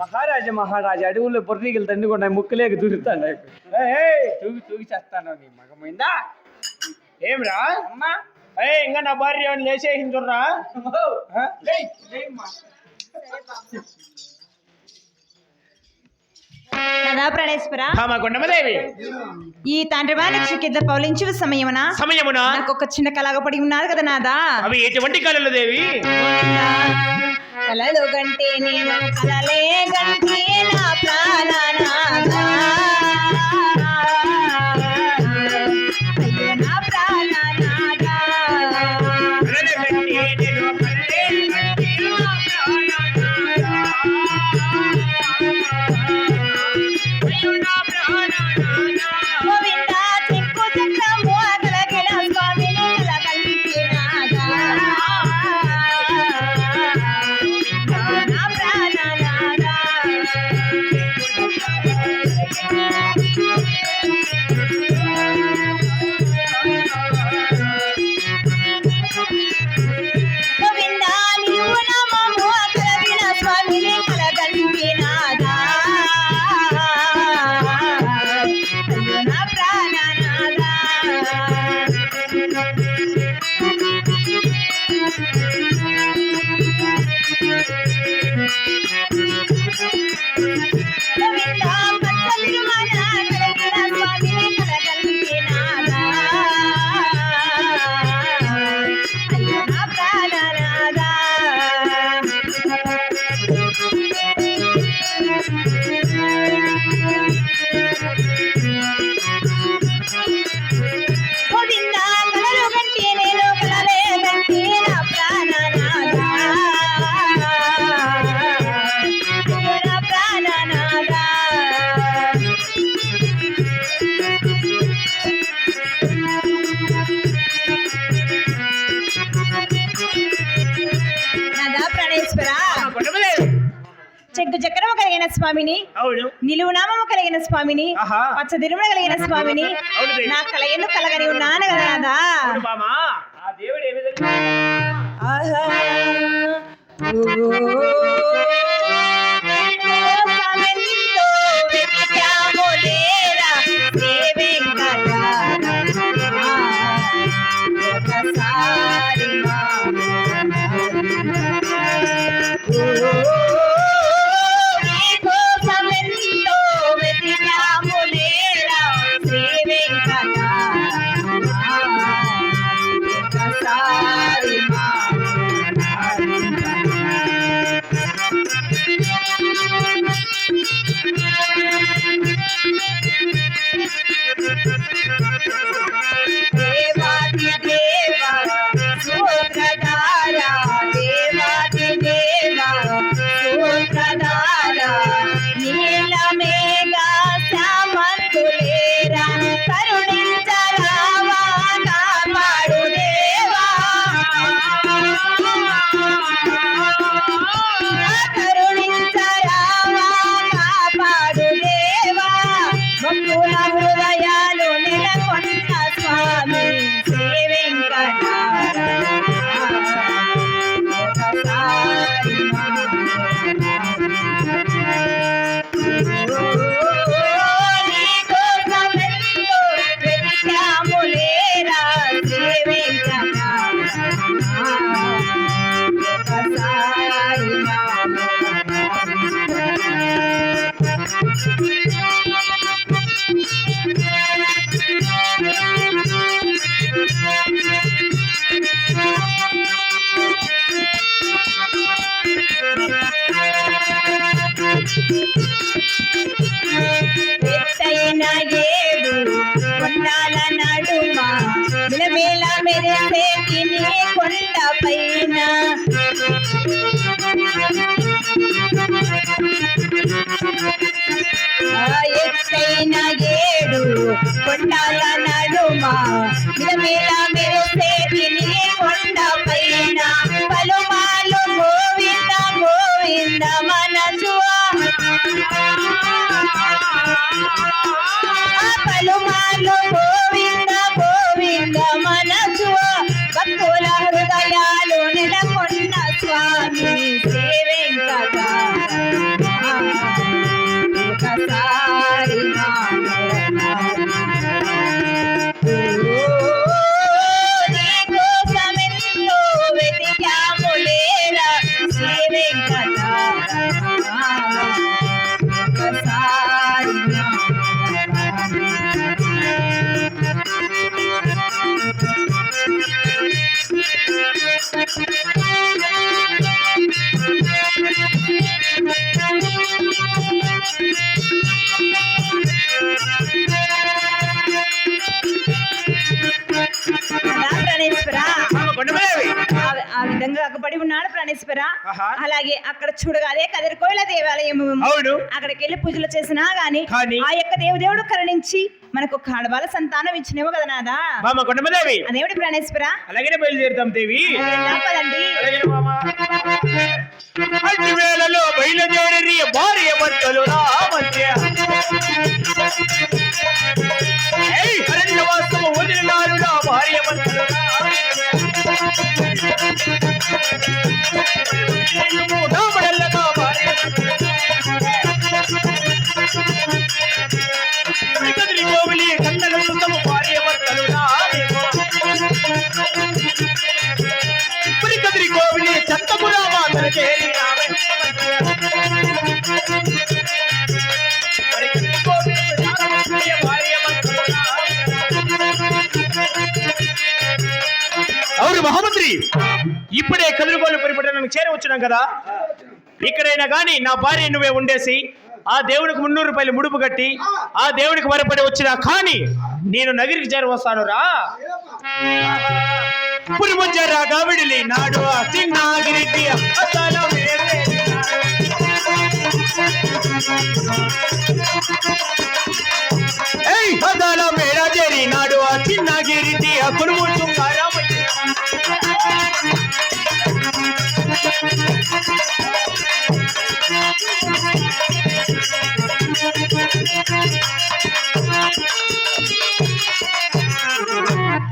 మహారాజా మహారాజా అడవుల్లో బొర్రీగలు తండుకుండా ముక్కులేక దూరుతాడు ఏయ్, తూగి తూగి చేస్తాను నీ మగమైందా? ఏమిరా? అమ్మా. ఏ ఇంకా నా భార్య ఏమైనా లేచేసింది చూడరా ఆ? లేయ్, లేయమ్మా. కదా ప్రణేశ్వర మా గుండమదేవి ఈ తండ్రి వారి కింద పౌలించు సమయమున? సమయమున? నాకు ఒక చిన్న కలగపడి ఉన్నారు కదా నాదా? అవి ఎటువంటి కళలు దేవి? కలలు గంటే నేను కలలే గంటే నా ప్రాణనాథా. చెక్కు చక్రము కలిగిన స్వామిని అవును. నిలువు నామము కలిగిన స్వామిని. పచ్చ తిరుమల కలిగిన స్వామిని. నా కల ఎందుకు కలగని ఉన్నాను కదా దేవుడు ఏ విధంగా Thank you. ఎత్తైన ఏడు కొండాల నడుమ. మెరిసే తిని కొండ పైన. ఎత్తైన ఏడు కొండాల పలుమార్లు గోవింద గోవింద మనసు భక్తుల హృదయాలు నెలకొన్న స్వామి ఒకసారి ఒకసారి ఆహా. అలాగే అక్కడ చూడగానే కదిరికోయిల దేవాలయం అవును. అక్కడికి వెళ్ళి పూజలు చేసినా గాని? ఆ యొక్క దేవదేవుడు కరుణించి మనకు కాడవాల సంతానం ఇచ్చినేమో కదా నాదా? బామ కొండమదేవి. అదేమిటి ప్రాణేశ్వర? అలాగనే బయలుదేరుతాం దేవి. పదండి. అట్టి వేళలో బయలుదేరి భార్య భర్తలు నా ఇప్పుడే కదురుగోలు పరిపట్టణానికి చేరవచ్చున్నాం కదా? ఇక్కడైనా కానీ నా భార్య నువ్వే ఉండేసి ఆ దేవునికి మున్నూరు రూపాయలు ముడుపు కట్టి ఆ దేవునికి వరపడి వచ్చినా కానీ నేను నగిరికి చేరవస్తాను రా. పురిముంజరా గవిడిలి నాడు తిన్నాగిరి